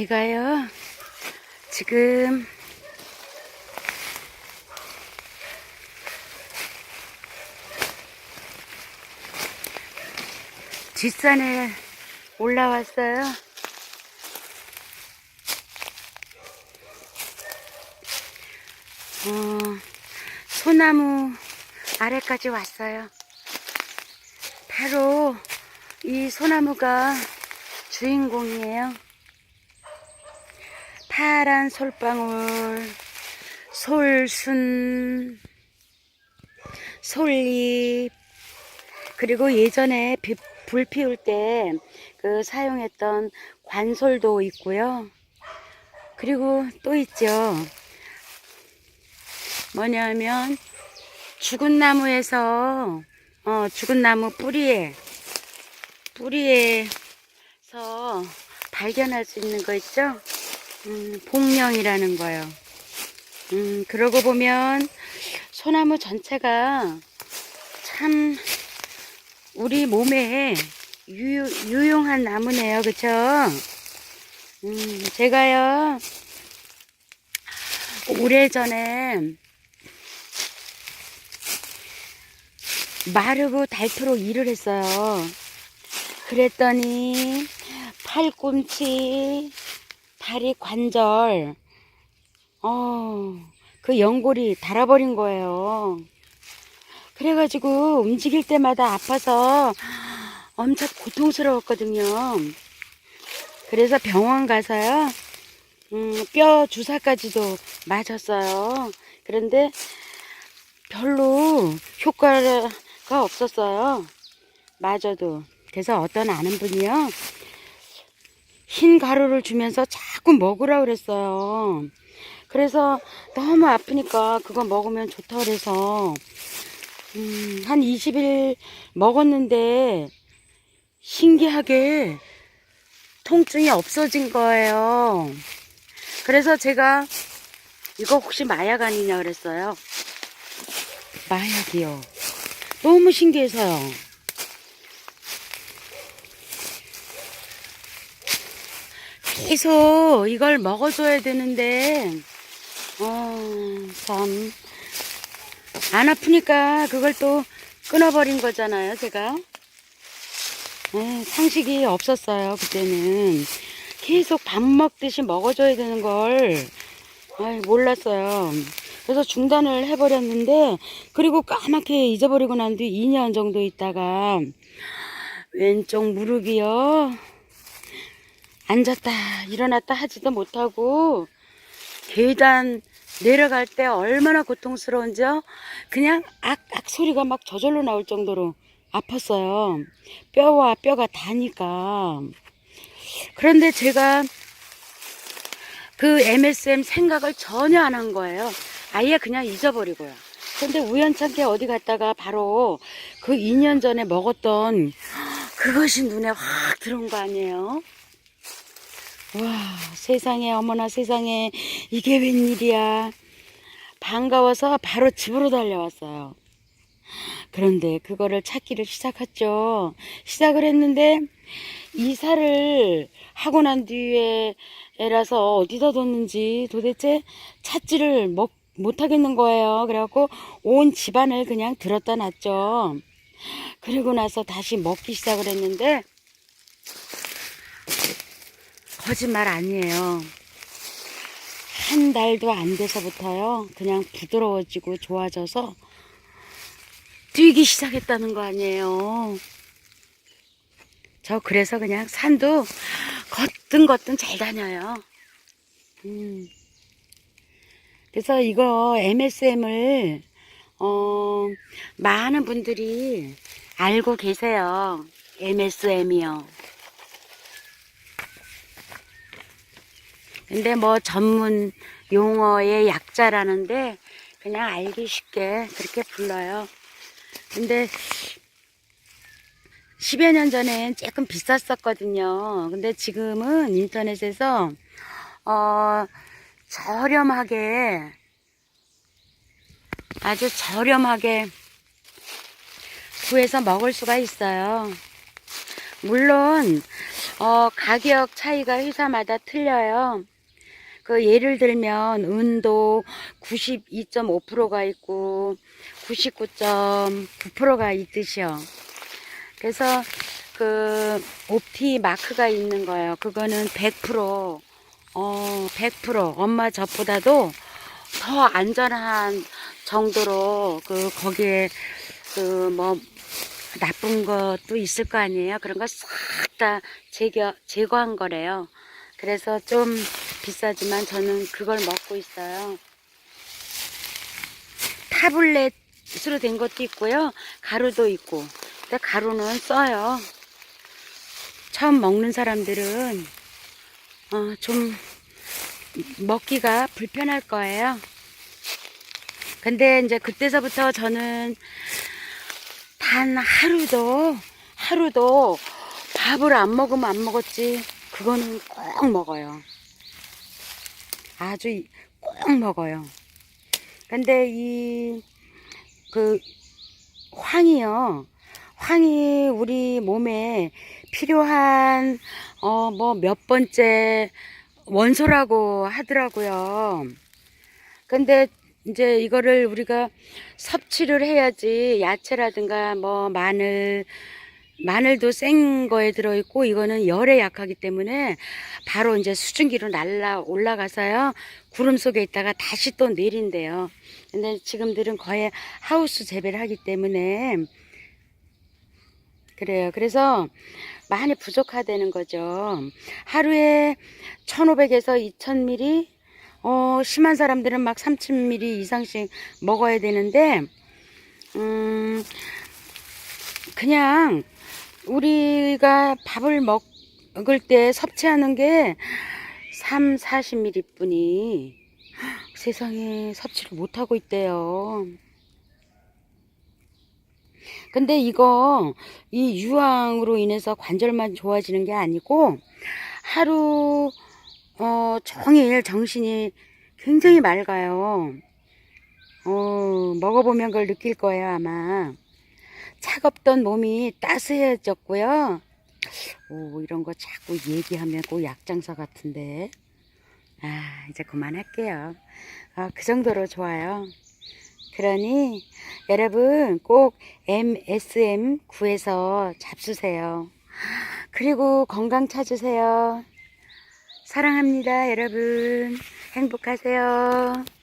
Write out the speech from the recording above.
제가요, 지금, 뒷산에 올라왔어요. 어, 소나무 아래까지 왔어요. 바로 이 소나무가 주인공이에요. 파란 솔방울, 솔순, 솔잎, 그리고 예전에 비- 불 피울 때 그 사용했던 관솔도 있고요. 그리고 또 있죠. 뭐냐면 죽은 나무에서 어, 죽은 나무 뿌리에 뿌리에서 발견할 수 있는 거 있죠? 음, 복령이라는 거요. 음, 그러고 보면 소나무 전체가 참 우리 몸에 유, 유용한 나무네요. 그쵸? 음, 제가요, 오래전에 마르고 닳도록 일을 했어요. 그랬더니 팔꿈치, 다리 관절, 어, 그 연골이 닳아버린 거예요. 그래가지고 움직일 때마다 아파서 엄청 고통스러웠거든요. 그래서 병원 가서요, 음, 뼈 주사까지도 맞았어요. 그런데 별로 효과가 없었어요. 맞아도. 그래서 어떤 아는 분이요. 흰 가루를 주면서 자꾸 먹으라 그랬어요. 그래서 너무 아프니까 그거 먹으면 좋다 그래서 음, 한 20일 먹었는데 신기하게 통증이 없어진 거예요. 그래서 제가 이거 혹시 마약 아니냐 그랬어요. 마약이요. 너무 신기해서요. 계속 이걸 먹어줘야 되는데, 어, 참. 안 아프니까 그걸 또 끊어버린 거잖아요, 제가. 에, 상식이 없었어요, 그때는. 계속 밥 먹듯이 먹어줘야 되는 걸, 아이, 몰랐어요. 그래서 중단을 해버렸는데, 그리고 까맣게 잊어버리고 난 뒤 2년 정도 있다가, 왼쪽 무릎이요. 앉았다, 일어났다 하지도 못하고, 계단 내려갈 때 얼마나 고통스러운지요. 그냥 악악 소리가 막 저절로 나올 정도로 아팠어요. 뼈와 뼈가 다니까. 그런데 제가 그 MSM 생각을 전혀 안 한 거예요. 아예 그냥 잊어버리고요. 근데 우연찮게 어디 갔다가 바로 그 2년 전에 먹었던 그것이 눈에 확 들어온 거 아니에요? 와, 세상에, 어머나 세상에, 이게 웬일이야. 반가워서 바로 집으로 달려왔어요. 그런데 그거를 찾기를 시작했죠. 시작을 했는데, 이사를 하고 난 뒤에 애라서 어디다 뒀는지 도대체 찾지를 못, 못하겠는 거예요. 그래갖고 온 집안을 그냥 들었다 놨죠. 그리고 나서 다시 먹기 시작을 했는데, 거짓말 아니에요. 한 달도 안 돼서부터요. 그냥 부드러워지고 좋아져서 뛰기 시작했다는 거 아니에요. 저 그래서 그냥 산도 걷든 걷든 잘 다녀요. 음. 그래서 이거 MSM을 어, 많은 분들이 알고 계세요. MSM이요. 근데 뭐 전문 용어의 약자라는데 그냥 알기 쉽게 그렇게 불러요. 근데 10여 년 전엔 조금 비쌌었거든요. 근데 지금은 인터넷에서 어, 저렴하게 아주 저렴하게 구해서 먹을 수가 있어요. 물론 어, 가격 차이가 회사마다 틀려요. 그 예를 들면 은도 92.5%가 있고 99.9%가 있듯이요. 그래서 그 옵티 마크가 있는 거예요. 그거는 100% 어, 100% 엄마 젖보다도 더 안전한 정도로 그 거기에 그 뭐 나쁜 것도 있을 거 아니에요. 그런 거 싹 다 제거 제거한 거래요. 그래서 좀 비싸지만 저는 그걸 먹고 있어요. 타블렛으로 된 것도 있고요. 가루도 있고. 근데 가루는 써요. 처음 먹는 사람들은 어, 좀 먹기가 불편할 거예요. 근데 이제 그때서부터 저는 단 하루도 하루도 밥을 안 먹으면 안 먹었지. 그거는 꼭 먹어요. 아주 꼭 먹어요. 근데 이 그 황이요. 황이 우리 몸에 필요한 어 뭐 몇 번째 원소라고 하더라고요. 근데 이제 이거를 우리가 섭취를 해야지 야채라든가 뭐 마늘 마늘도 생 거에 들어있고 이거는 열에 약하기 때문에 바로 이제 수증기로 날라 올라가서요 구름 속에 있다가 다시 또 내린대요. 근데 지금들은 거의 하우스 재배를 하기 때문에 그래요. 그래서 많이 부족하다는 거죠. 하루에 1500에서 2000ml 어, 심한 사람들은 막 3000ml 이상씩 먹어야 되는데 음 그냥 우리가 밥을 먹을 때 섭취하는 게 3, 40ml 뿐이 세상에 섭취를 못하고 있대요. 근데 이거 이 유황으로 인해서 관절만 좋아지는 게 아니고 하루 어, 종일 정신이 굉장히 맑아요. 어, 먹어보면 그걸 느낄 거예요, 아마. 차갑던 몸이 따스해졌고요. 오, 이런 거 자꾸 얘기하면 꼭 약장사 같은데. 아, 이제 그만할게요. 아, 그 정도로 좋아요. 그러니 여러분 꼭 MSM 구해서 잡수세요. 그리고 건강 찾으세요. 사랑합니다, 여러분. 행복하세요.